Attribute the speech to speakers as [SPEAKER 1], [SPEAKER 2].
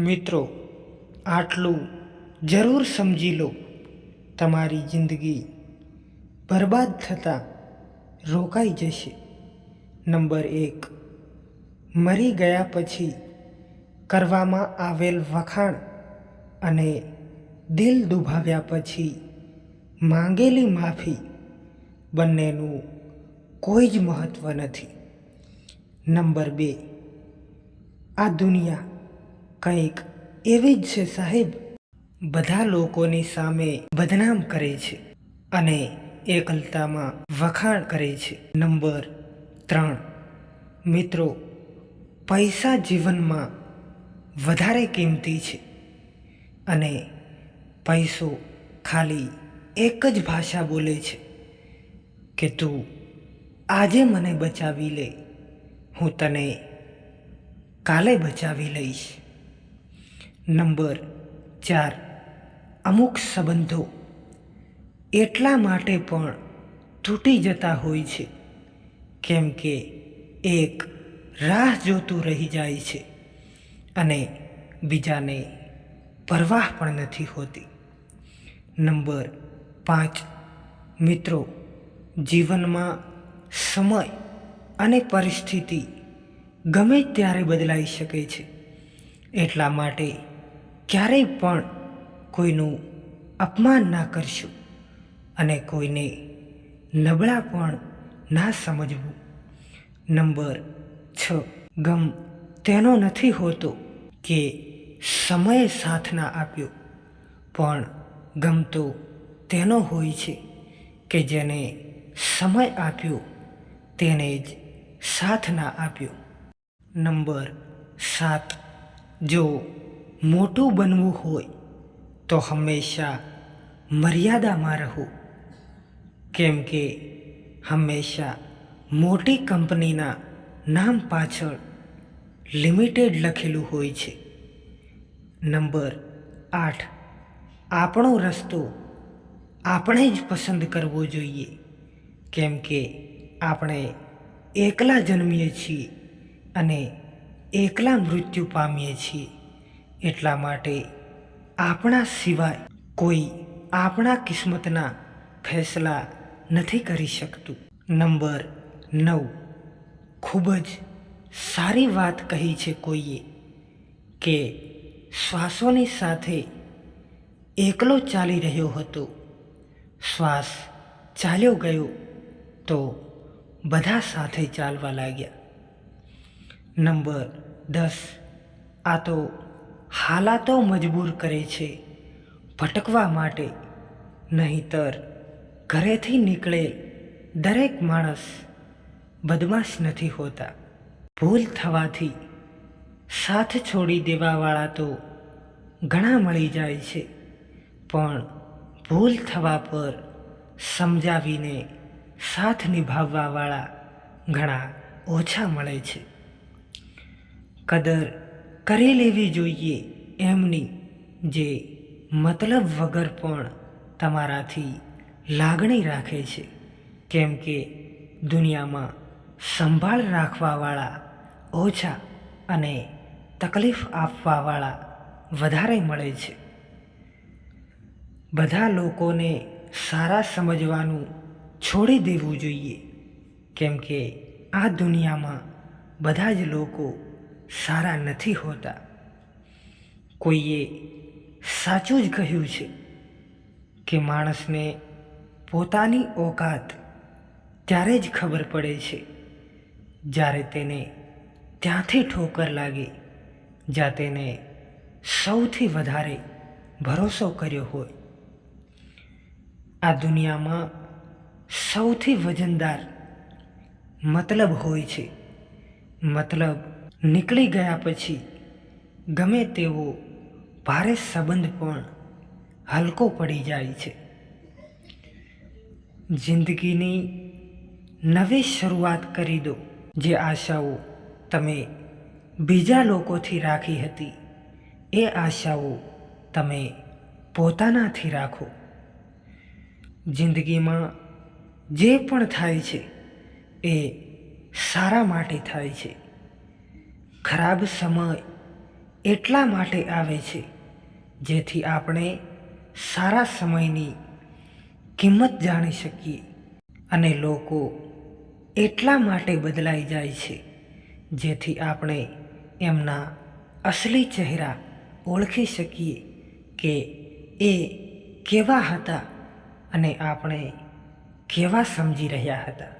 [SPEAKER 1] મિત્રો, આટલું જરૂર સમજી લો. તમારી જિંદગી બરબાદ થતાં રોકાઈ જશે. નંબર એક, મરી ગયા પછી કરવામાં આવેલ વખાણ અને દિલ દુભાવ્યા પછી માંગેલી માફી બંનેનું કોઈ જ મહત્ત્વ નથી. નંબર બે, આ દુનિયા કંઈક એવી જ છે સાહેબ. બધા લોકોની સામે બદનામ કરે છે અને એકલતામાં વખાણ કરે છે. નંબર ત્રણ. મિત્રો, પૈસા જીવનમાં વધારે કિંમતી છે અને પૈસો ખાલી એક જ ભાષા બોલે છે કે તું આજે મને બચાવી લે, હું તને કાલે બચાવી લઈશ. નંબર ચાર. અમુક સંબંધો એટલા માટે પણ તૂટી જતા હોય છે, કેમ કે એક રાહ જોતું રહી જાય છે અને બીજાને પરવાહ પણ નથી હોતી. નંબર પાંચ. મિત્રો, જીવનમાં સમય અને પરિસ્થિતિ ગમે ત્યારે બદલાઈ શકે છે, એટલા માટે ક્યારેય પણ કોઈનું અપમાન ના કરશું અને કોઈને નબળા પણ ના સમજવું. નંબર છ. ગમ તેનો નથી હોતો કે સમયે સાથ ના આપ્યો, પણ ગમ તો તેનો હોય છે કે જેને સમય આપ્યો તેને જ સાથ ના આપ્યો. નંબર સાત. જો મોટું બનવું હોય તો હંમેશા મર્યાદામાં રહો. કેમ કે હંમેશા મોટી કંપનીના નામ પાછળ લિમિટેડ લખેલું હોય છે. નંબર આઠ. આપણો રસ્તો આપણે જ પસંદ કરવો જોઈએ. કેમ કે આપણે એકલા જન્મીએ છીએ અને એકલા મૃત્યુ પામીએ છીએ. એટલા માટે આપણા સિવાય કોઈ આપણા કિસ્મતના ફેસલા નથી કરી શકતું. નંબર નવ. ખૂબ જ સારી વાત કહી છે કોઈએ કે શ્વાસોની સાથે એકલો ચાલી રહ્યો હતો. શ્વાસ ચાલ્યો ગયો તો બધા સાથે ચાલવા લાગ્યા. નંબર દસ. આ તો હાલાતો મજબૂર કરે છે. ભટકવા માટે નહીંતર ઘરેથી નીકળેલ દરેક માણસ બદમાશ નથી હોતા. ભૂલ થવાથી સાથ છોડી દેવાવાળા તો ઘણા મળી જાય છે. પણ ભૂલ થવા પર સમજાવીને સાથ નિભાવવાવાળા ઘણા ઓછા મળે છે. કદર કરી લેવી જોઈએ એમની, જે મતલબ વગર પણ તમારાથી લાગણી રાખે છે. કેમ કે દુનિયામાં સંભાળ રાખવાવાળા ઓછા અને તકલીફ આપવાવાળા વધારે મળે છે. બધા લોકોને સારા સમજવાનું છોડી દેવું જોઈએ. કેમ કે આ દુનિયામાં બધા જ લોકો સારા નથી હોતા. કોઈએ સાચું જ કહ્યું છે કે માણસને પોતાની ઓકાત ત્યારે જ ખબર પડે છે જ્યારે તેને ત્યાંથી ઠોકર લાગે, જ્યાં તેને સૌથી વધારે ભરોસો કર્યો હોય. આ દુનિયામાં સૌથી વજનદાર મતલબ હોય છે, મતલબ નીકળી ગયા પછી ગમે તેવો ભારે સંબંધ પણ હલકો પડી જાય છે. જિંદગીની નવી શરૂઆત કરી દો. જે આશાઓ તમે બીજા લોકોથી રાખી હતી, એ આશાઓ તમે પોતાનાથી રાખો. જિંદગીમાં જે પણ થાય છે, એ સારા માટે થાય છે. ખરાબ સમય એટલા માટે આવે છે, જેથી આપણે સારા સમયની કિંમત જાણી શકીએ અને લોકો એટલા માટે બદલાઈ જાય છે, જેથી આપણે એમના અસલી ચહેરા ઓળખી શકીએ કે એ કેવા હતા અને આપણે કેવા સમજી રહ્યા હતા.